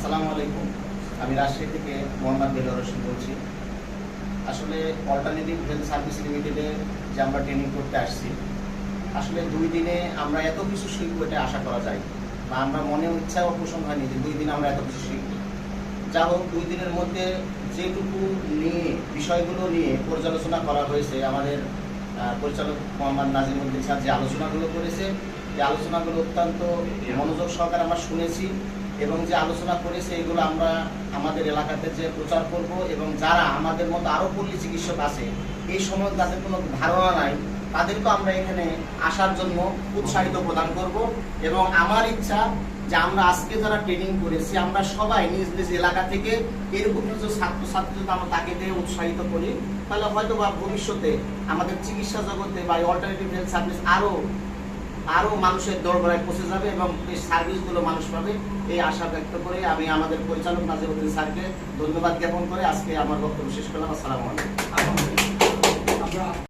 আসসালামু আলাইকুম। আমি রাজশাহী থেকে মোহাম্মদ বেলার রশিদ বলছি। আসলে অল্টারনেটিভ হেলথ সার্ভিস লিমিটেডে যে আমরা ট্রেনিং করতে আসছি, আসলে দুই দিনে আমরা এত কিছু শিখব এটা আশা করা যায়। বা আমরা মনে ইচ্ছা পোষণ হয়নি যে দুই দিনে আমরা এত কিছু শিখব। যা হোক, দুই দিনের মধ্যে যেটুকু নিয়ে, বিষয়গুলো নিয়ে পর্যালোচনা করা হয়েছে, আমাদের পরিচালক মোহাম্মদ নাজিমুদ্দিন স্যার যে আলোচনাগুলো করেছে, এই আলোচনাগুলো অত্যন্ত মনোযোগ সহকারে আমরা শুনেছি। এবং যে আলোচনা করেছে এগুলো আমরা আমাদের এলাকাতে যে প্রচার করব এবং যারা আমাদের মতো আরও পল্লী চিকিৎসক আছে, এই সময় তাদের কোনো ধারণা নাই, তাদেরকে আমরা এখানে আসার জন্য উৎসাহিত প্রদান করব এবং আমার ইচ্ছা যে আমরা আজকে যারা ট্রেনিং করেছি, আমরা সবাই নিজ নিজ এলাকা থেকে এরকম কিছু ছাত্রছাত্রী যদি আমরা তাকে দিয়ে উৎসাহিত করি। তাহলে হয়তো বা ভবিষ্যতে আমাদের চিকিৎসা জগতে বা অল্টারনেটিভ হেলথ সার্ভিস আরও আরও মানুষের দরবারায় পৌঁছে যাবে এবং এই সার্ভিসগুলো মানুষ পাবে। এই আশা ব্যক্ত করে আমি আমাদের পরিচালক নাজিরুদ্দিন স্যারকে ধন্যবাদ জ্ঞাপন করে আজকে আমার বক্তব্য শেষ করলাম। আসসালামু আলাইকুম।